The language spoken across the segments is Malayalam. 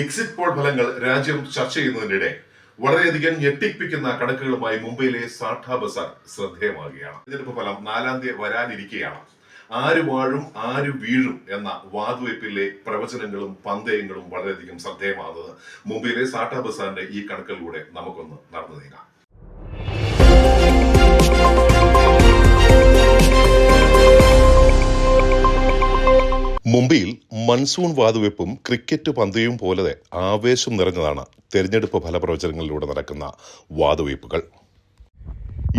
എക്സിറ്റ് പോൾ ഫലങ്ങൾ രാജ്യം ചർച്ച ചെയ്യുന്നതിനിടെ വളരെയധികം ഞെട്ടിപ്പിക്കുന്ന കണക്കുകളുമായി മുംബൈയിലെ സാഠ ബസാർ ശ്രദ്ധേയമാകുകയാണ്. തിരഞ്ഞെടുപ്പ് ഫലം നാലാം തീയതി വരാനിരിക്കുകയാണ് ആര് വാഴും ആര് വീഴും എന്ന വാതുവയ്പിലെ പ്രവചനങ്ങളും പന്തയങ്ങളും വളരെയധികം ശ്രദ്ധേയമാകുന്നത് മുംബൈയിലെ സാഠ ബസാറിന്റെ ഈ കണക്കുകളിലൂടെ നമുക്കൊന്ന് നടന്നു നീങ്ങാം. മുംബൈയിൽ മൺസൂൺ വാതുവെപ്പും ക്രിക്കറ്റ് പന്തയും പോലെ ആവേശം നിറഞ്ഞതാണ് തെരഞ്ഞെടുപ്പ് ഫലപ്രവചനങ്ങളിലൂടെ നടക്കുന്ന വാതുവയ്പ്പുകൾ.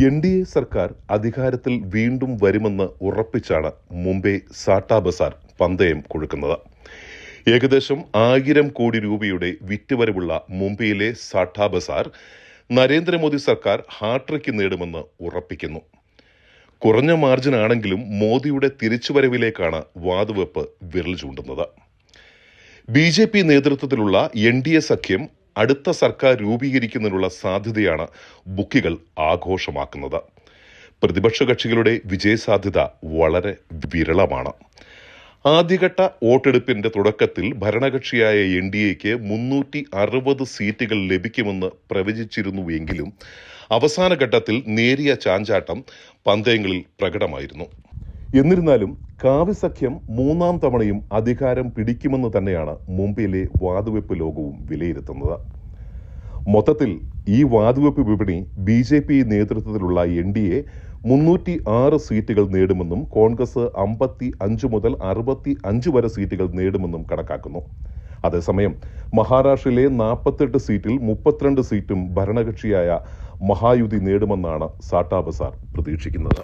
എൻ ഡി എ സർക്കാർ അധികാരത്തിൽ വീണ്ടും വരുമെന്ന് ഉറപ്പിച്ചാണ് മുംബൈ സാട്ടാ ബസാർ പന്തയം കൊഴുക്കുന്നത്. ഏകദേശം ആയിരം കോടി രൂപയുടെ വിറ്റുവരവുള്ള മുംബൈയിലെ സാട്ടാ ബസാർ നരേന്ദ്രമോദി സർക്കാർ ഹാട്രിക്ക് നേടുമെന്ന് ഉറപ്പിക്കുന്നു. കുറഞ്ഞ മാർജിൻ ആണെങ്കിലും മോദിയുടെ തിരിച്ചുവരവിലേക്കാണ് വാതുവെപ്പ് വിരൽ ചൂണ്ടുന്നത്. ബി ജെ പി നേതൃത്വത്തിലുള്ള എൻ ഡി എ സഖ്യം അടുത്ത സർക്കാർ രൂപീകരിക്കുന്നതിനുള്ള സാധ്യതയാണ് ബുക്കികൾ ആഘോഷമാക്കുന്നത്. പ്രതിപക്ഷ കക്ഷികളുടെ വിജയസാധ്യത വളരെ വിരളമാണ്. ആദ്യഘട്ട വോട്ടെടുപ്പിന്റെ തുടക്കത്തിൽ ഭരണകക്ഷിയായ എൻ ഡി എക്ക് മുന്നൂറ്റി അറുപത് സീറ്റുകൾ ലഭിക്കുമെന്ന് പ്രവചിച്ചിരുന്നുവെങ്കിലും അവസാന ഘട്ടത്തിൽ നേരിയ ചാഞ്ചാട്ടം പന്തയങ്ങളിൽ പ്രകടമായിരുന്നു. എന്നിരുന്നാലും കാവ്യസഖ്യം മൂന്നാം തവണയും അധികാരം പിടിക്കുമെന്ന് തന്നെയാണ് മുംബൈയിലെ വാതുവെപ്പ് ലോകവും വിലയിരുത്തുന്നത്. മൊത്തത്തിൽ ഈ വാതുവെപ്പ് വിപണി ബി ജെ പി നേതൃത്വത്തിലുള്ള എൻ ഡി എ മുന്നൂറ്റി ആറ് സീറ്റുകൾ നേടുമെന്നും കോൺഗ്രസ് അമ്പത്തി അഞ്ച് മുതൽ അറുപത്തി അഞ്ച് വരെ സീറ്റുകൾ നേടുമെന്നും കണക്കാക്കുന്നു. അതേസമയം മഹാരാഷ്ട്രയിലെ നാൽപ്പത്തെട്ട് സീറ്റിൽ മുപ്പത്തിരണ്ട് സീറ്റും ഭരണകക്ഷിയായ മഹായുതി നേടുമെന്നാണ് സാട്ടാബസാർ പ്രതീക്ഷിക്കുന്നത്.